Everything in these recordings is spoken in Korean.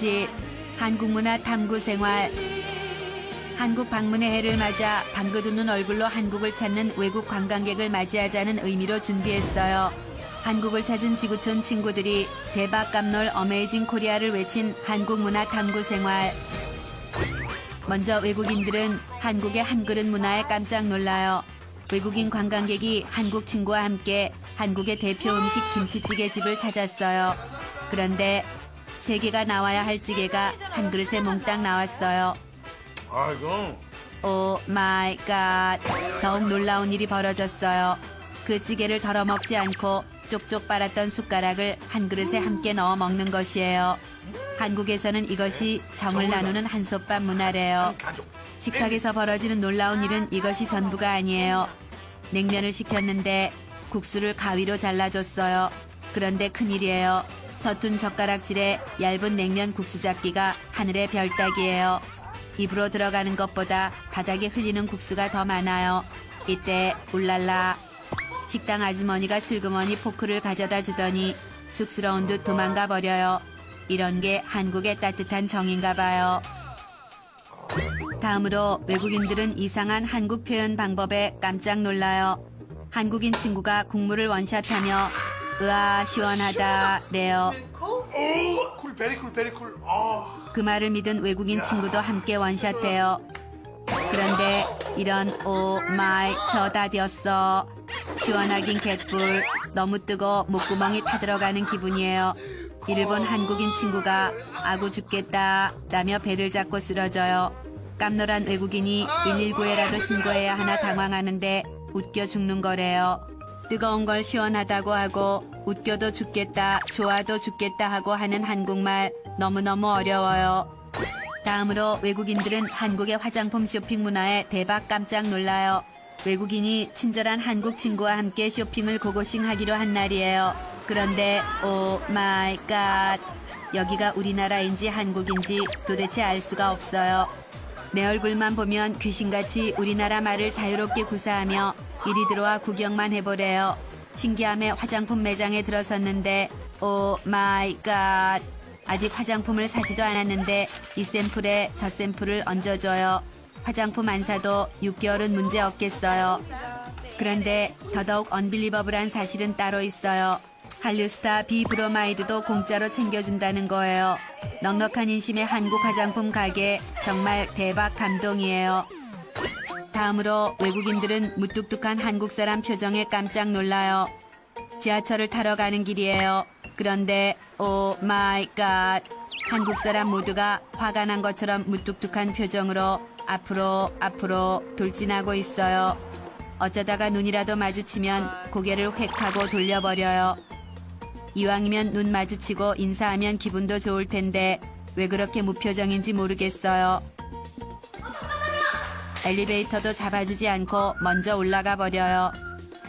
특집 한국문화 탐구 생활 한국 방문의 해를 맞아 방긋 웃는 얼굴로 한국을 찾는 외국 관광객을 맞이하자는 의미로 준비했어요. 한국을 찾은 지구촌 친구들이 대박 깜놀 어메이징 코리아를 외친 한국문화 탐구 생활 먼저 외국인들은 한국의 한 그릇 문화에 깜짝 놀라요. 외국인 관광객이 한국 친구와 함께 한국의 대표 음식 김치찌개 집을 찾았어요. 그런데 세 개가 나와야 할 찌개가 한 그릇에 몽땅 나왔어요. 아이고 오 마이 갓. 더욱 놀라운 일이 벌어졌어요. 그 찌개를 덜어 먹지 않고 쪽쪽 빨았던 숟가락을 한 그릇에 함께 넣어 먹는 것이에요. 한국에서는 이것이 정을 나누는 한솥밥 문화래요. 식탁에서 벌어지는 놀라운 일은 이것이 전부가 아니에요. 냉면을 시켰는데 국수를 가위로 잘라줬어요. 그런데 큰일이에요. 서툰 젓가락질에 얇은 냉면 국수 잡기가 하늘의 별 따기예요. 입으로 들어가는 것보다 바닥에 흘리는 국수가 더 많아요. 이때 울랄라 식당 아주머니가 슬그머니 포크를 가져다 주더니 쑥스러운 듯 도망가 버려요. 이런 게 한국의 따뜻한 정인가 봐요. 다음으로 외국인들은 이상한 한국 표현 방법에 깜짝 놀라요. 한국인 친구가 국물을 원샷하며 으아 시원하다 래요. 오, 쿨 베리 쿨 베리 쿨 아, 그 말을 믿은 외국인 친구도 함께 원샷해요. 그런데 이런 오 마이 혀다 뉘었어. 시원하긴 개뿔 너무 뜨거 목구멍이 타들어가는 기분이에요. 이를 본 한국인 친구가 아구 죽겠다 라며 배를 잡고 쓰러져요. 깜놀한 외국인이 119에라도 신고해야 하나 당황하는데 웃겨 죽는 거래요. 뜨거운 걸 시원하다고 하고 웃겨도 죽겠다 좋아도 죽겠다 하고 하는 한국말 너무너무 어려워요. 다음으로 외국인들은 한국의 화장품 쇼핑 문화에 대박 깜짝 놀라요. 외국인이 친절한 한국 친구와 함께 쇼핑을 고고싱 하기로 한 날이에요. 그런데 오 마이 갓 여기가 우리나라인지 한국인지 도대체 알 수가 없어요. 내 얼굴만 보면 귀신같이 우리나라 말을 자유롭게 구사하며 이리 들어와 구경만 해보래요. 신기함에 화장품 매장에 들어섰는데 오 마이 갓 아직 화장품을 사지도 않았는데 이 샘플에 저 샘플을 얹어줘요. 화장품 안 사도 6개월은 문제 없겠어요. 그런데 더더욱 언빌리버블한 사실은 따로 있어요. 한류스타 비브로마이드도 공짜로 챙겨준다는 거예요. 넉넉한 인심의 한국 화장품 가게 정말 대박 감동이에요. 다음으로 외국인들은 무뚝뚝한 한국 사람 표정에 깜짝 놀라요. 지하철을 타러 가는 길이에요. 그런데 오 마이 갓 한국 사람 모두가 화가 난 것처럼 무뚝뚝한 표정으로 앞으로 앞으로 돌진하고 있어요. 어쩌다가 눈이라도 마주치면 고개를 획 하고 돌려버려요. 이왕이면 눈 마주치고 인사하면 기분도 좋을 텐데 왜 그렇게 무표정인지 모르겠어요. 엘리베이터도 잡아주지 않고 먼저 올라가 버려요.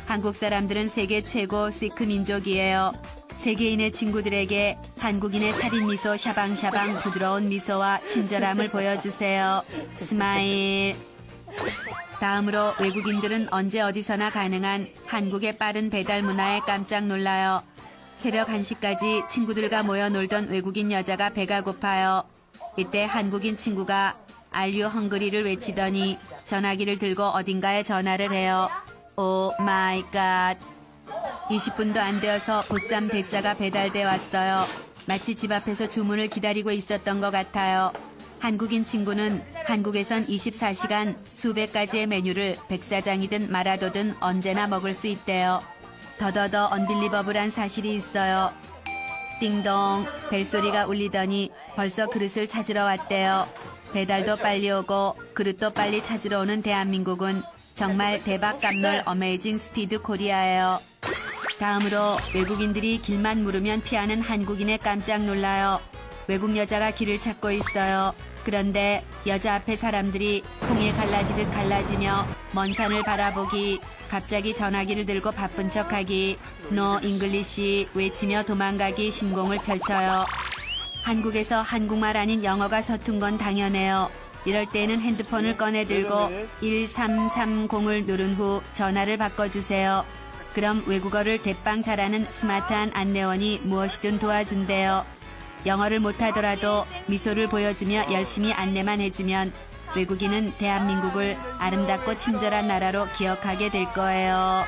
한국 사람들은 세계 최고 시크 민족이에요. 세계인의 친구들에게 한국인의 살인 미소 샤방샤방 부드러운 미소와 친절함을 보여주세요. 스마일. 다음으로 외국인들은 언제 어디서나 가능한 한국의 빠른 배달 문화에 깜짝 놀라요. 새벽 1시까지 친구들과 모여 놀던 외국인 여자가 배가 고파요. 이때 한국인 친구가 알류 헝그리를 외치더니 전화기를 들고 어딘가에 전화를 해요. 오 마이 갓. 20분도 안 되어서 보쌈 대짜가 배달돼 왔어요. 마치 집 앞에서 주문을 기다리고 있었던 것 같아요. 한국인 친구는 한국에선 24시간 수백 가지의 메뉴를 백사장이든 마라도든 언제나 먹을 수 있대요. 더더더 언빌리버블한 사실이 있어요. 띵동 벨소리가 울리더니 벌써 그릇을 찾으러 왔대요. 배달도 빨리 오고 그릇도 빨리 찾으러 오는 대한민국은 정말 대박 깜놀 어메이징 스피드 코리아예요. 다음으로 외국인들이 길만 물으면 피하는 한국인에 깜짝 놀라요. 외국 여자가 길을 찾고 있어요. 그런데 여자 앞에 사람들이 콩에 갈라지듯 갈라지며 먼 산을 바라보기, 갑자기 전화기를 들고 바쁜 척하기, 노 잉글리시 외치며 도망가기 신공을 펼쳐요. 한국에서 한국말 아닌 영어가 서툰 건 당연해요. 이럴 때는 핸드폰을 꺼내 들고 1330을 누른 후 전화를 바꿔주세요. 그럼 외국어를 대빵 잘하는 스마트한 안내원이 무엇이든 도와준대요. 영어를 못하더라도 미소를 보여주며 열심히 안내만 해주면 외국인은 대한민국을 아름답고 친절한 나라로 기억하게 될 거예요.